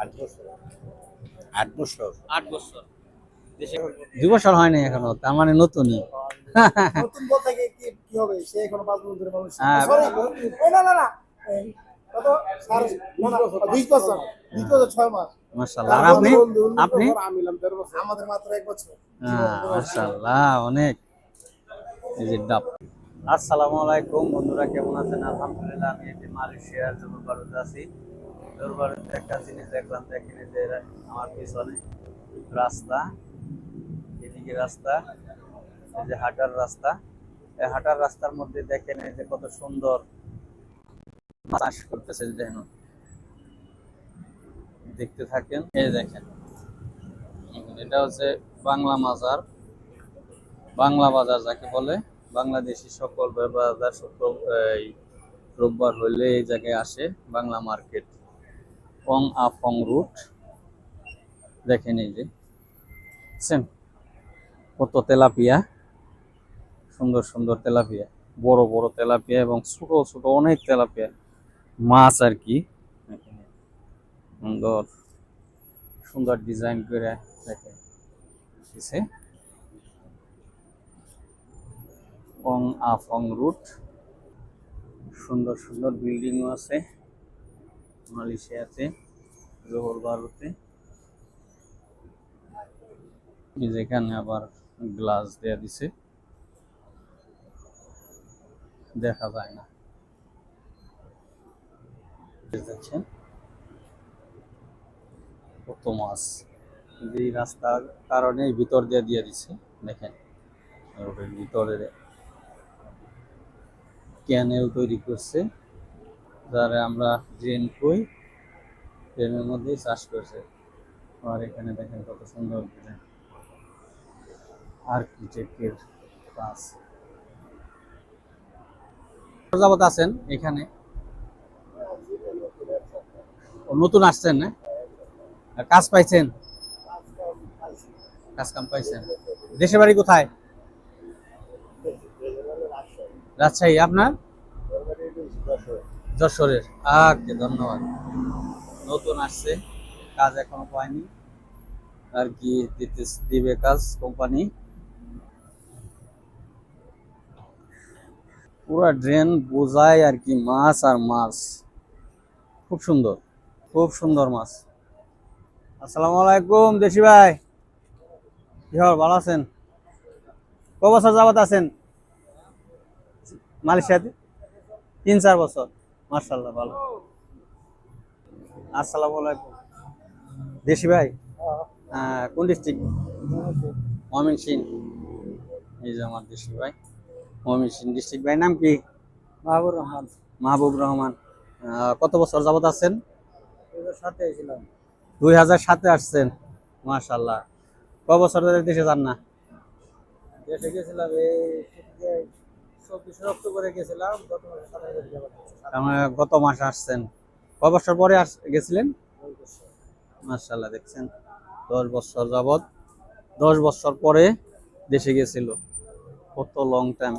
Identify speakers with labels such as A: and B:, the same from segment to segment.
A: আট বছর। আট বছর?
B: আট বছর। দেশে
C: দুই বছর হয়নি এখনও তার মানে নতুনই
D: নতুন বলতে গিয়ে কি কি হবে? সে এখনও পাঁচ বছর ধরে মানুষ। সরি এই না না না। এই, কত? সাড়ে না, না, বিশ বছর। বিশ বছর ছয় মাস।
C: মাশাআল্লাহ। আর আপনি? আপনি?
D: আমাদের মাত্র
C: অনেক। এই যে আসসালামু আলাইকুম বন্ধুরা কেমন আছেন? আলহামদুলিল্লাহ আমি যে মালয়েশিয়ার জলবায়ুতে আছি। জলবায়ুতে একটা জিনিস দেখলাম, দেখেন যে আমার পিছনে রাস্তা, এদিকে রাস্তা, এই যে হাঁটার রাস্তা। এই হাঁটার রাস্তার মধ্যে দেখেন যে কত সুন্দর চাষ করতেছে দেখেন দেখতে থাকেন, এই দেখেন। এটা হচ্ছে বাংলা মাজার। বাংলা বাজার যাকে বলে, বাংলাদেশি সকল বাজার সকল এই রোববার হইলে এই জায়গায় আসে বাংলা মার্কেট। পং আফং রুট। দেখেন এই যে দেখছেন? কত তেলাপিয়া। সুন্দর সুন্দর তেলাপিয়া। বড় বড় তেলাপিয়া এবং ছোট ছোট অনেক তেলাপিয়া মাছ আর কি। সুন্দর সুন্দর ডিজাইন করে দেখেন। দিছে পং আফং রুট। সুন্দর সুন্দর বিল্ডিংও আছে। মালয়েশিয়াতে জোহর এই যেখানে আবার গ্লাস দেয়া দিছে। দেখা যায় না। দেখছেন? কত মাছ। এই রাস্তার কারণে ভিতর দিয়ে দিয়ে দিছে, দেখেন। ভিতরে ক্যানেল তৈরি করছে। যারা আমরা ড্রেন কই ড্রেনের মধ্যেই চাষ করছে। আর এখানে দেখেন কত সুন্দর ডিজাইন আর্কিটেক্টের কাজ যাবত আছেন এখানে। নতুন আসছেন না আর কাজ পাইছেন? কাজ কাম পাইছেন। দেশের বাড়ি কোথায়? রাজশাহী। আপনার? যশোরের। আচ্ছা ধন্যবাদ। নতুন আসছে, কাজ এখনও পায়নি আর কি দিতে দিবে কাজ কোম্পানি। পুরা ড্রেন বোঝায় আর কি মাছ আর মাছ। খুব সুন্দর খুব সুন্দর মাছ। আসসালামু আলাইকুম, দেশি ভাই। কি ভালো আছেন? ক বছর যাবত আছেন? মালয়েশিয়াতে? তিন চার বছর। মার্শাল্লাহ ভালো। আসসালামু আলাইকুম। দেশি ভাই? কোন ডিস্ট্রিক্ট মমিন সিং এই যে আমার দেশি ভাই মমিন সিং ডিস্ট্রিক্ট ভাই নাম কি?
D: মাহবুর রহমান।
C: মাহবুব রহমান। কত বছর যাবত আছেন? দুই হাজার সাতে আসছেন মার্শাল্লাহ ক বছর দেশে যান না?
D: দেশে গেছিলাম এই গত মাসে
C: মানে আসছেন। ক বছর পরে গেছিলেন? মার্শাল্লাহ দেখছেন? দশ বছর যাবত দশ বছর পরে দেশে গেছিল। কত লং টাইম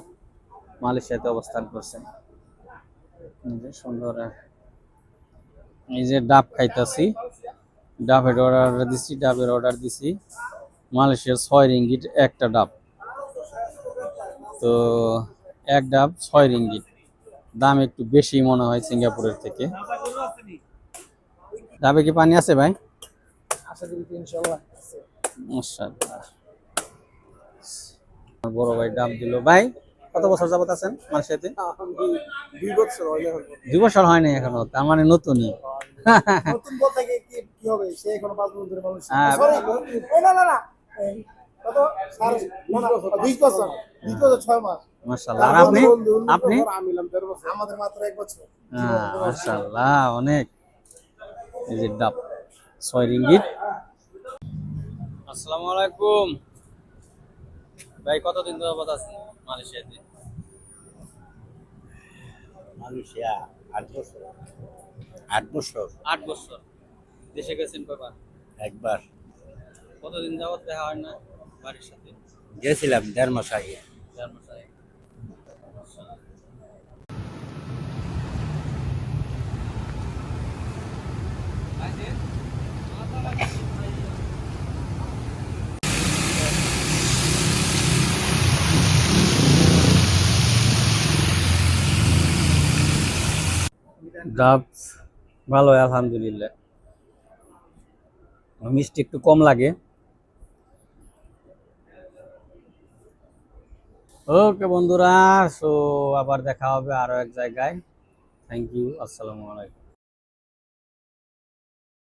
C: মালয়েশিয়াতে অবস্থান করছেন। যে সুন্দর এই যে ডাব খাইতাছি। ডাবের অর্ডার দিছি ডাবের অর্ডার দিছি। মালয়েশিয়ার ছয় রিঙ্গিট একটা ডাব। তো এক ডাব ছয় রিঙ্গিট দাম একটু বেশি মনে হয় সিঙ্গাপুরের থেকে। ডাবে কি পানি আছে ভাই? বড় ভাই ডাব দিল। ভাই কত বছর যাবত আছেন মালয়েশিয়াতে
D: দুই বছর
C: বছর হয়নি এখনও তার মানে নতুনই।
D: নতুন বলতে কি কি হবে? সে এখনও পাঁচ বছর ধরে মানুষ।
C: হ্যাঁ।
D: সরি এই না না না কত? সাড়ে না, না, বিশ বছর বিশ বছর ছয় মাস।
C: মাশাআল্লাহ। আর আপনি? আপনি?
D: আমাদের মাত্র এক বছর।
C: হ্যাঁ মাশাআল্লাহ অনেক। এই যে ডাব ছয় রিঙ্গিট আসসালামু আলাইকুম। ভাই কতদিন আছেন মালয়েশিয়াতে?
A: মালয়েশিয়া আট বছর। আট বছর।
C: আট বছর। দেশে গেছেন
A: একবার।
C: কতদিন যাবত দেখা হয় না বাড়ির সাথে?
A: গেছিলাম দেড় মাস আগে।
C: চার মাস আগে। ভাই, ডাব ভালো, আলহামদুলিল্লাহ। মিষ্টি একটু কম লাগে। ওকে বন্ধুরা সো আবার দেখা হবে আরও এক জায়গায়। থ্যাংক ইউ আসসালামু আলাইকুম।